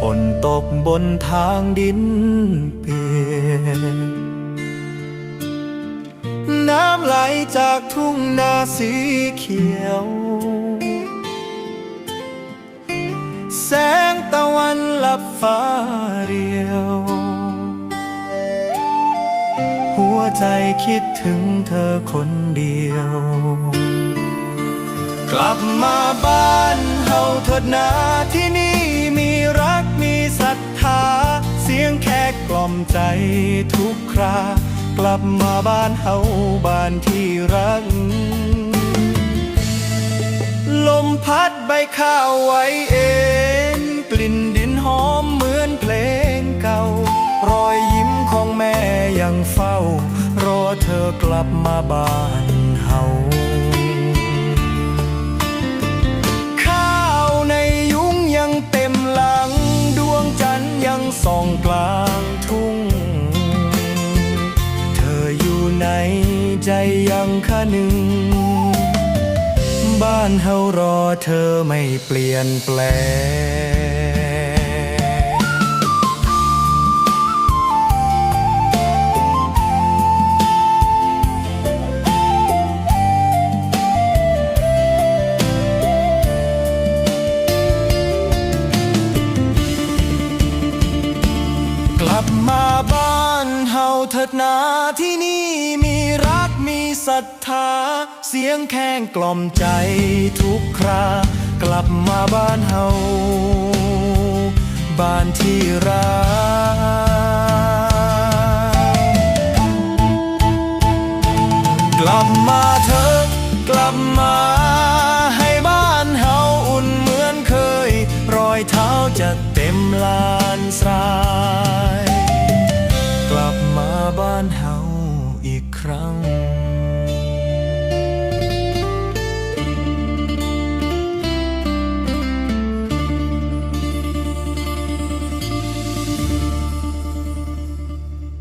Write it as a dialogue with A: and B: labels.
A: ฝนตกบนทางดินเปียกน้ำไหลจากทุ่งนาสีเขียว แสงตะวันลับฟ้าเรียว หัวใจคิดถึงเธอคนเดียว กลับมาบ้านเฮาเถิดนาที่นี่ ยงแค่กล่อมใจทุกครา กลับมาบ้านเฮาบ้านที่รัก ลมพัดใบข้าวไว้เอ็นกลิ่นดินหอมเหมือนเพลงเก่า รอยยิ้มของแม่ยังเฝ้า รอเธอกลับมาบ้าน ใจยังคะหนึ่ง บ้านเฮารอเธอไม่เปลี่ยนแปลงกลับมาบ้านเฮาเถิดนาที่นี่ัทธา เสียงแข้งกล่อมใจทุกครา กลับมาบ้านเฮา บ้านที่รักกลับมาเธอกลับมาให้บ้านเฮาอุ่นเหมือนเคย รอยเท้าจะเต็มลานทราย กลับมาบ้านเฮาอีกครั้ง